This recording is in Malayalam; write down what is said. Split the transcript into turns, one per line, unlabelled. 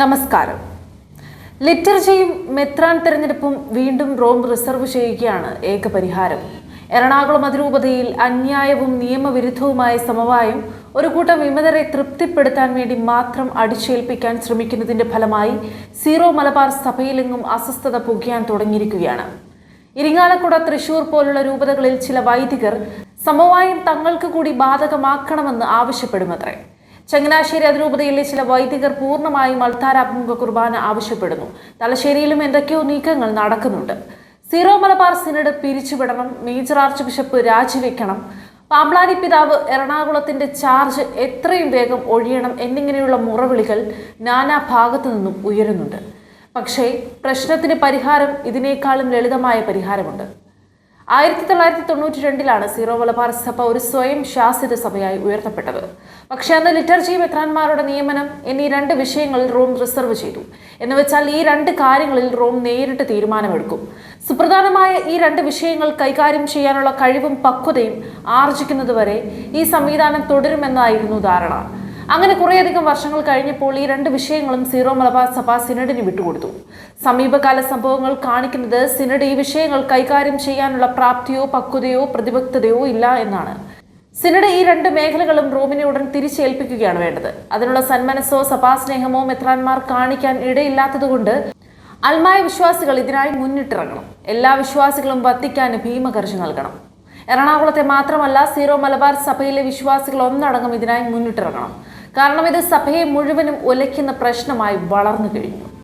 നമസ്കാരം. ലിറ്റർജിയും മെത്രാൻ തെരഞ്ഞെടുപ്പും വീണ്ടും റോം റിസർവ് ചെയ്യുകയാണ് ഏക പരിഹാരം എറണാകുളം അതിരൂപതയിൽ അന്യായവും നിയമവിരുദ്ധവുമായ സമവായം ഒരു കൂട്ടം വിമതരെ തൃപ്തിപ്പെടുത്താൻ വേണ്ടി മാത്രം അടിച്ചേൽപ്പിക്കാൻ ശ്രമിക്കുന്നതിന്റെ ഫലമായി സീറോ മലബാർ സഭയിലെങ്ങും അസ്വസ്ഥത പുകയാൻ തുടങ്ങിയിരിക്കുകയാണ്. ഇരിങ്ങാലക്കുട തൃശൂർ പോലുള്ള രൂപതകളിൽ ചില വൈദികർ സമവായം തങ്ങൾക്ക് കൂടി ബാധകമാക്കണമെന്ന് ആവശ്യപ്പെടുമത്രേ. ചങ്ങനാശ്ശേരി അതിരൂപതയിലെ ചില വൈദികർ പൂർണമായും അൾത്താരാഭിമുഖ കുർബാന ആവശ്യപ്പെടുന്നു. തലശ്ശേരിയിലും എന്തൊക്കെയോ നീക്കങ്ങൾ നടക്കുന്നുണ്ട്. സീറോ മലബാർ സിനഡ് പിരിച്ചുവിടണം മേജർ ആർച്ച് ബിഷപ്പ് രാജിവെക്കണം പാമ്പ്ലാനി പിതാവ് എറണാകുളത്തിന്റെ ചാർജ് എത്രയും വേഗം ഒഴിയണം എന്നിങ്ങനെയുള്ള മുറവിളികൾ നാനാ ഭാഗത്തു നിന്നും ഉയരുന്നുണ്ട്. പക്ഷേ പ്രശ്നത്തിന് പരിഹാരം ഇതിനേക്കാളും ലളിതമായ പരിഹാരമുണ്ട്. ആയിരത്തി തൊള്ളായിരത്തി തൊണ്ണൂറ്റി രണ്ടിലാണ് സീറോ മലബാർ സഭ ഒരു സ്വയം ശാസിത സഭയായി ഉയർത്തപ്പെട്ടത്. പക്ഷെ അന്ന് ലിറ്റർജി മെത്രാന്മാരുടെ നിയമനം എന്നീ രണ്ട് വിഷയങ്ങളിൽ റോം റിസർവ് ചെയ്തു. എന്ന് വെച്ചാൽ ഈ രണ്ട് കാര്യങ്ങളിൽ റോം നേരിട്ട് തീരുമാനമെടുക്കും. സുപ്രധാനമായ ഈ രണ്ട് വിഷയങ്ങൾ കൈകാര്യം ചെയ്യാനുള്ള കഴിവും പക്വതയും ആർജിക്കുന്നതുവരെ ഈ സംവിധാനം തുടരുമെന്നായിരുന്നു ധാരണ. അങ്ങനെ കുറേയധികം വർഷങ്ങൾ കഴിഞ്ഞപ്പോൾ ഈ രണ്ട് വിഷയങ്ങളും സീറോ മലബാർ സഭ സിനഡിന് വിട്ടുകൊടുത്തു. സമീപകാല സംഭവങ്ങൾ കാണിക്കുന്നത് സിനഡ് ഈ വിഷയങ്ങൾ കൈകാര്യം ചെയ്യാനുള്ള പ്രാപ്തിയോ പക്വതയോ പ്രതിബദ്ധതയോ ഇല്ല എന്നാണ്. സിനഡ് ഈ രണ്ട് മേഖലകളും റോമിനെ ഉടൻ തിരിച്ചേൽപ്പിക്കുകയാണ് വേണ്ടത്. അതിനുള്ള സന്മനസ്സോ സഭാസ്നേഹമോ മെത്രാന്മാർ കാണിക്കാൻ ഇടയില്ലാത്തതുകൊണ്ട് അൽമായ വിശ്വാസികൾ ഇതിനായി മുന്നിട്ടിറങ്ങണം. എല്ലാ വിശ്വാസികളും വത്തിക്കാന് ഭീമകർജ് നൽകണം. എറണാകുളത്തെ മാത്രമല്ല സീറോ മലബാർ സഭയിലെ വിശ്വാസികൾ ഒന്നടങ്കം ഇതിനായി മുന്നിട്ടിറങ്ങണം. കാരണം ഇത് സഭയെ മുഴുവനും ഉലയ്ക്കുന്ന പ്രശ്നമായി വളർന്നു കഴിഞ്ഞു.